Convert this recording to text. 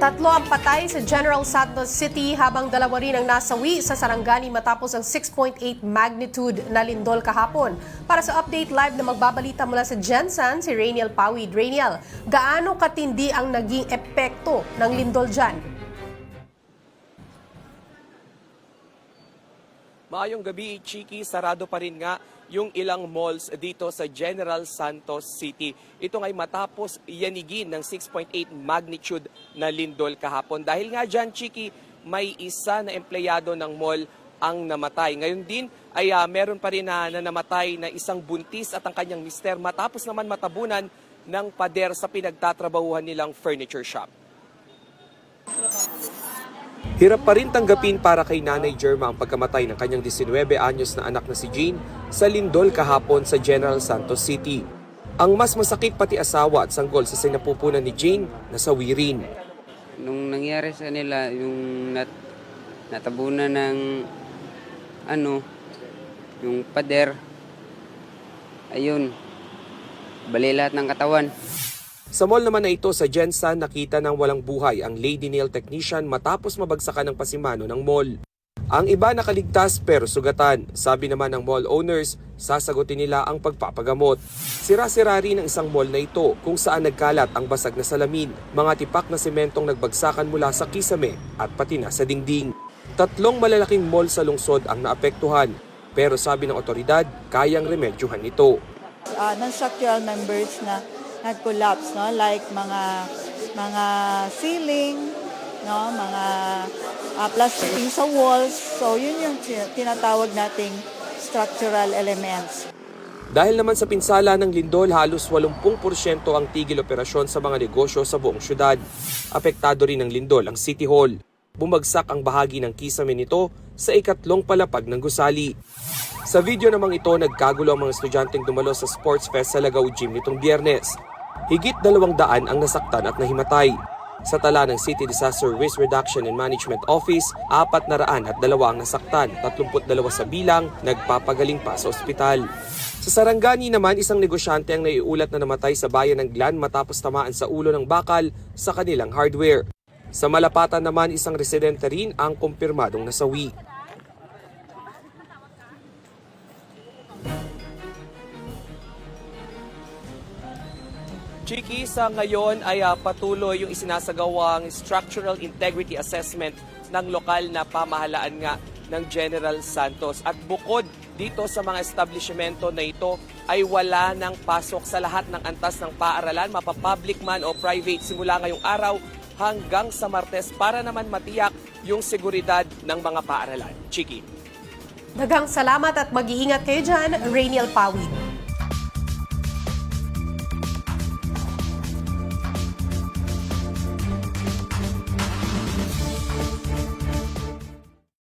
Tatlo ang patay sa General Santos City habang dalawa rin ang nasawi sa Sarangani matapos ang 6.8 magnitude na lindol kahapon. Para sa update live na magbabalita mula sa Jensen, si Rainiel Pawid. Rainiel, gaano katindi ang naging epekto ng lindol dyan? Maayong gabi, Chiki, sarado pa rin nga yung ilang malls dito sa General Santos City. Ito ngay matapos yanigin ng 6.8 magnitude na lindol kahapon. Dahil nga dyan, Chiki, may isa na empleyado ng mall ang namatay. Ngayon din ay ah, meron pa rin na, na namatay na isang buntis at ang kanyang mister matapos naman matabunan ng pader sa pinagtatrabahuhan nilang furniture shop. Hirap pa rin tanggapin para kay Nanay Jerma ang pagkamatay ng kanyang 19 anyos na anak na si Jean sa lindol kahapon sa General Santos City. Ang mas masakit pati asawa at sanggol sa sinapupunan ni Jane na sa Wirin. Nung nangyari sa nila, yung nat, natabunan ng ano, yung pader, ayun, bali lahat ng katawan. Sa mall naman na ito sa Jensen, nakita ng walang buhay ang lady nail technician matapos mabagsakan ng pasimano ng mall. Ang iba nakaligtas pero sugatan. Sabi naman ng mall owners, sasagutin nila ang pagpapagamot. Sira-sira rin ang isang mall na ito kung saan nagkalat ang basag na salamin, mga tipak na sementong nagbagsakan mula sa kisame at pati na sa dingding. Tatlong malalaking mall sa lungsod ang naapektuhan, pero sabi ng otoridad, kayang remedyohan ito. uh, non-structural members na nag-collapse, no? Like mga mga ceiling, no? Mga uh, plastering sa walls. So, yun yung ti- tinatawag nating structural elements. Dahil naman sa pinsala ng lindol, halos 80% ang tigil operasyon sa mga negosyo sa buong syudad. Apektado rin ng lindol ang City Hall. Bumagsak ang bahagi ng kisame nito sa ikatlong palapag ng gusali. Sa video namang ito, nagkagulo ang mga estudyanteng dumalo sa Sports Fest sa Lagao Gym nitong biyernes. Higit dalawang daan ang nasaktan at nahimatay. Sa tala ng City Disaster Risk Reduction and Management Office, apat na raan at dalawa ang nasaktan, 32 sa bilang, nagpapagaling pa sa ospital. Sa Sarangani naman, isang negosyante ang naiulat na namatay sa bayan ng Glan matapos tamaan sa ulo ng bakal sa kanilang hardware. Sa Malapatan naman, isang residente rin ang kumpirmadong nasawi. Chiki, sa ngayon ay ah, patuloy yung isinasagawang structural integrity assessment ng lokal na pamahalaan nga ng General Santos. At bukod dito sa mga establishmento na ito ay wala ng pasok sa lahat ng antas ng paaralan, mapapublic man o private simula ngayong araw hanggang sa Martes para naman matiyak yung seguridad ng mga paaralan. Chiki. Dagang salamat at mag-iingat kayo dyan, Rainiel Pawid.